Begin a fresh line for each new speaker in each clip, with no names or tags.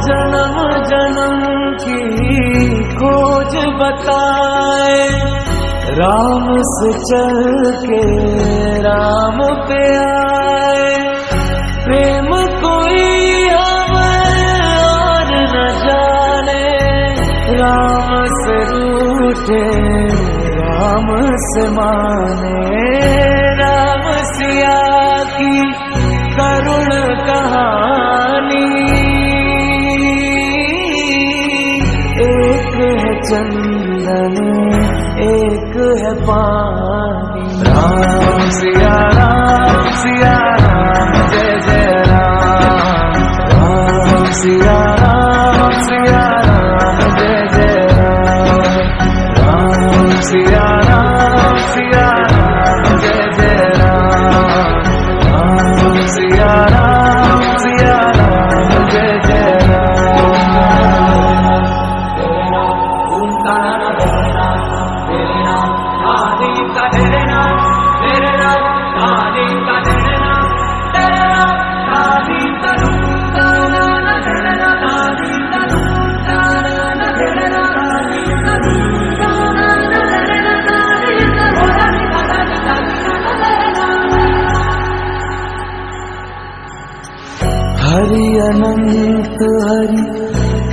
जन्म जन्म की खोज बताए। राम से चल के राम पे आए। प्रेम कोई और न जाने। राम से रूठे, राम से माने। राम सिया की करुण कहानी एक है पानी। राम सिया राम सिया राम जय जय राम। राम सिया राम सिया राम जय जय राम। राम सिया राम सिया राम जय जय राम। राम सिया राम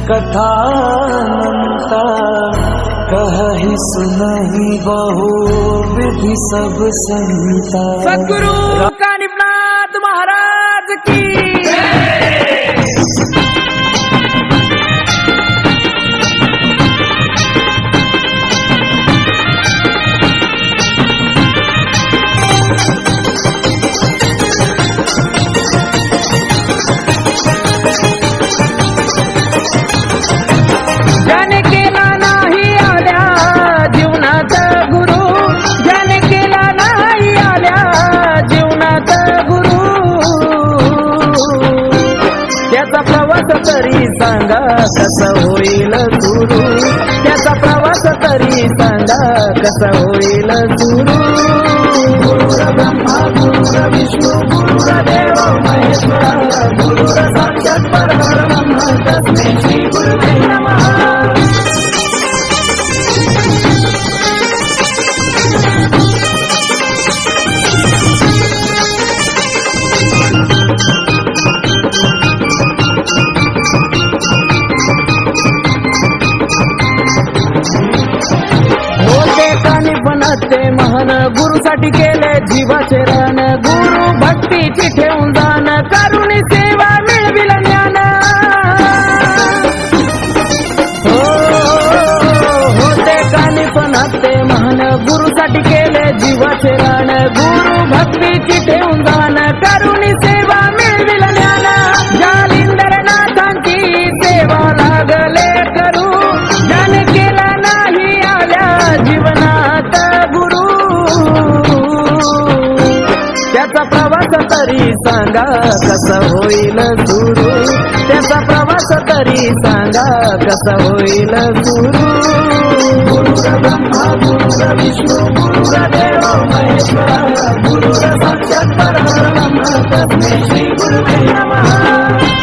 कथानंता कहि सुनहि बहु विधि सब संता
सद्गुरु कानिपनाथ महाराज की। तरी सांगा कसा होईल सुरू? त्याचा प्रवास तरी सांगा कसा होईल सुरू? ब्रह्मा गुरुर विष्णू गुरु देव महेश्वरा गुरु साक्षात परब्रह्म तस्मै श्री गुरुवे चरण रण गुरु भक्तीची ठेवून जाण करून सेवा मिळविल ज्ञान. हो, होते कानी पण हत्ते महान गुरुसाठी केले जीवाचे रण गुरु भक्तीची ठेवून जाण तरी सांगा कसा होईल सुरू? त्याचा प्रवास तरी सांगा कसा होईल सुरू? गुरुर ब्रह्मा गुरुर विष्णू गुरुर देव महेश्वरा गुरुर साक्षात परब्रह्म तस्मै श्री गुरुवे नमः।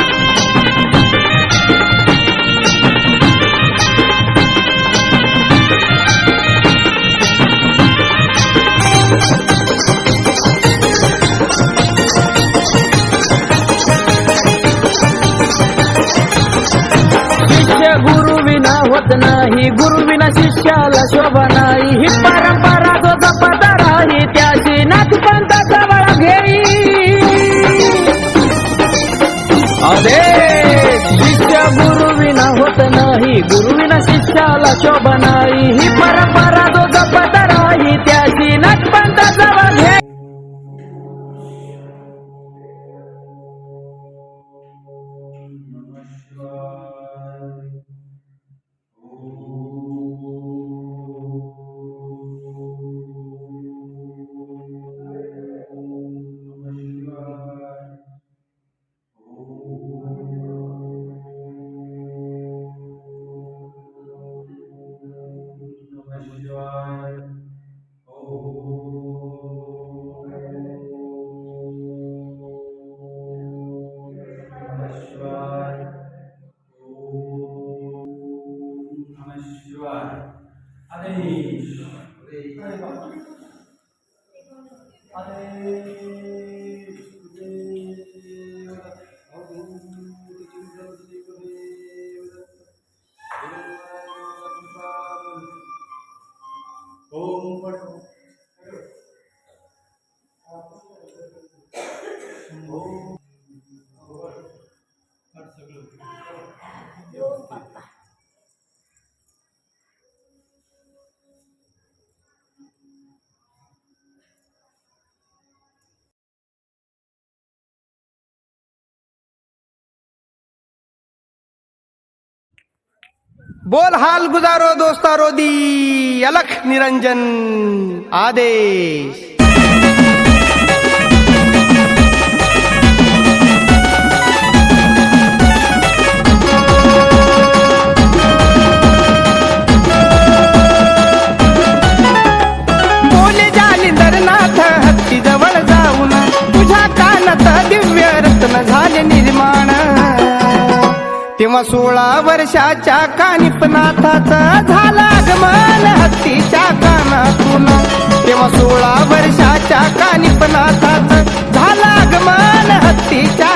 होत नाही गुरुविना शिष्याला शोभा नाही. ही परंपरा तो जपत राही त्याची नाथपंथाचा जवळ घेई. अरे शिष्य गुरुविना होत नाही. गुरुविना शिष्याला शोभा नाही. ही Om Padam.
बोल हाल गुजारो दोस्तारो दी अलख निरंजन आदेश। तेव्हा सोळा वर्षाच्या कानिपनाथाचा झाला आगमन हत्तीच्या कानातून. तेव्हा सोळा वर्षाच्या कानिपनाथाचं झाला आगमन हत्तीच्या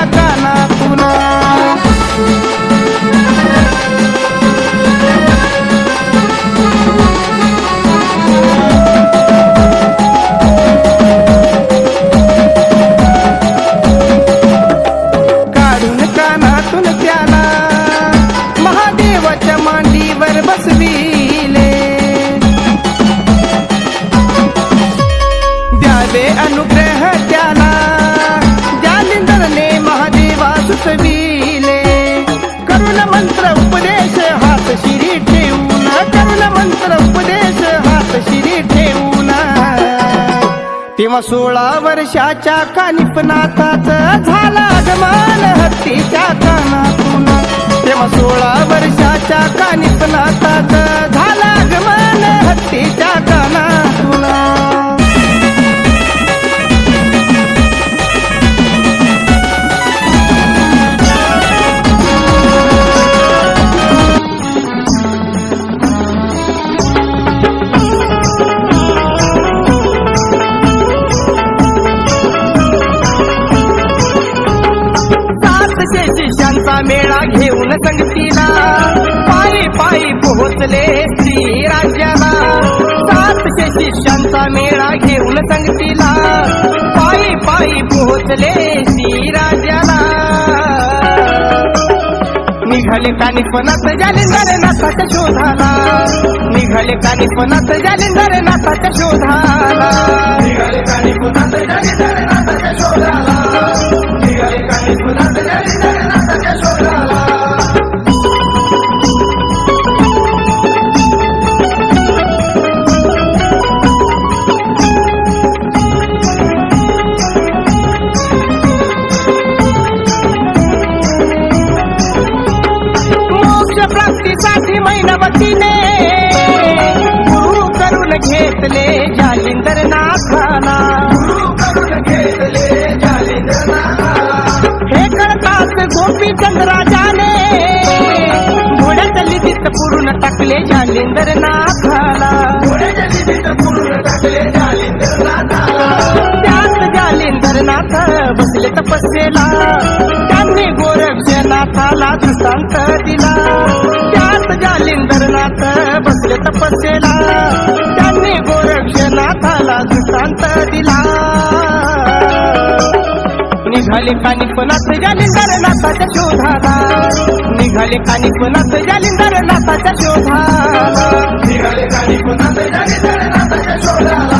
तेव्हा सोळा वर्षाच्या कानिपनाथाच झाला गमान हत्तीच्या कानातून. तेव्हा सोळा वर्षाच्या कानिपनाथाच झाला गमान हत्तीच्या कानातून. शिष्यांचा मेळा घेऊन संगतीला. पायी पायी पोहोचले श्री राज्याला सातशे शिष्यांचा मेळा घेऊन संगतीला. पायी पायी पोहोचले श्री राज्याला निघाले पणात जालिंदर नाथाच्या शोधाला. निघाले कानिपनात जालिंदर नाथाच्या शोधाला. निघाले कानिपनात जालिंदर नाथाच्या शोधाला. निघाले कानिपनात टाकले जालिंदर नाथाला त्यात जालिंदर नाथ बसले तपस्येला. त्यांनी गोरक्षनाथाला दृष्टांत दिला. त्यात जालिंदर नाथ बसले तपस्येला. त्यांनी गोरक्षनाथाला दृष्टांत दिला. निघाले कानिपनाथ जालिंदर नाथाच्या शोधाला. निघाले कानिपनाथ जालिंदर नाथाच्या शोधा निघाले कानिपनाथ जालिंदर नाथाच्या शोधा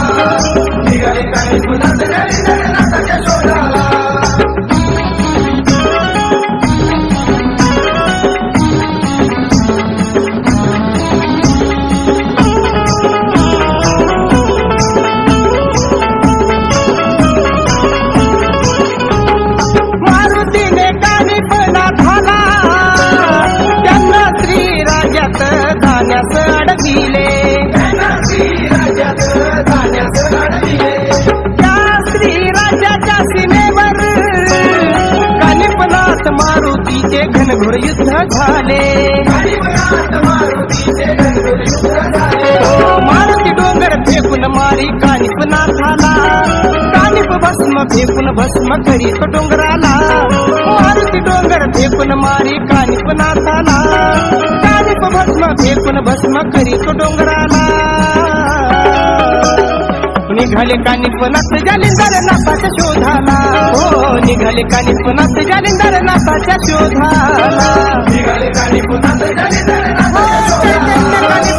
कानिपनाथाला कानिप भस्म फेकून भस्म करीत डोंगराला. मारुती डोंगर फेकून मारी कानिपनाथाला कानिप भस्म फेकून भस्म करीत डोंगराला. निघाले कानिपनाथ जालिंदर नाथाच्या शोधाला. हो निघाले कानिपनाथ जालिंदर नाथाच्या शोधाला. निघाले कानिपनाथ जालिंदर नाथाच्या भेदभाव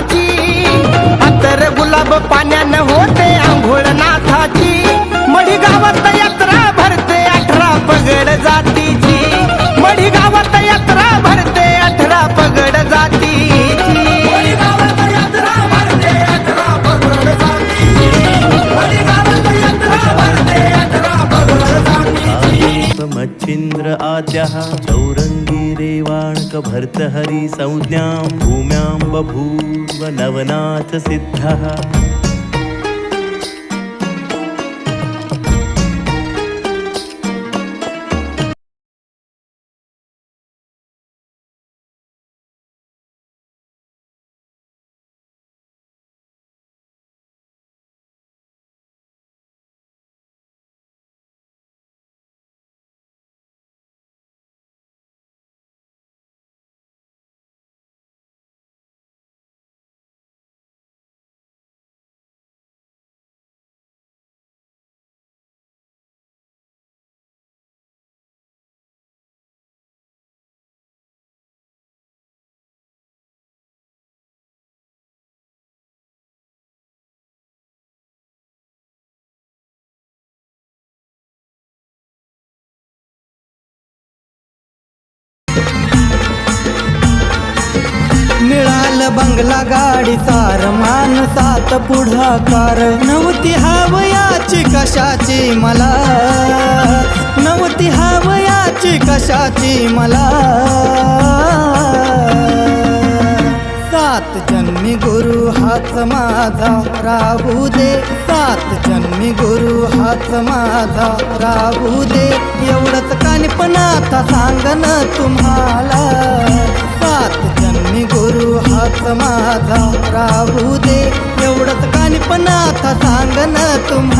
नाथाची. अंतर गुलाब पाण्यानं होते आंघोळ नाथाची. मढी यात्रा भरते अठरा पगड जातीची. यात्रा भरते अठरा पगड जाती मच्छिंद्र आद्या चौरंगी देवाणक भर्त
हरि संज्ञां भूम्यां बभूव नवनाथ सिद्धः.
मिळालं बंगला गाडी सार माणसात पुढाकार. नव्हती हवयाची कशाची मला? नव्हती हवयाची कशाची मला? सात जन्मी गुरु हाच माझा राहू दे. सात जन्मी गुरु हाच माझा राहू दे. एवढंच काणपण आता सांगन तुम्हाला. गुरु हाच माझा राहू दे. एवढंच कानपणा आता सांग ना तुम्हाला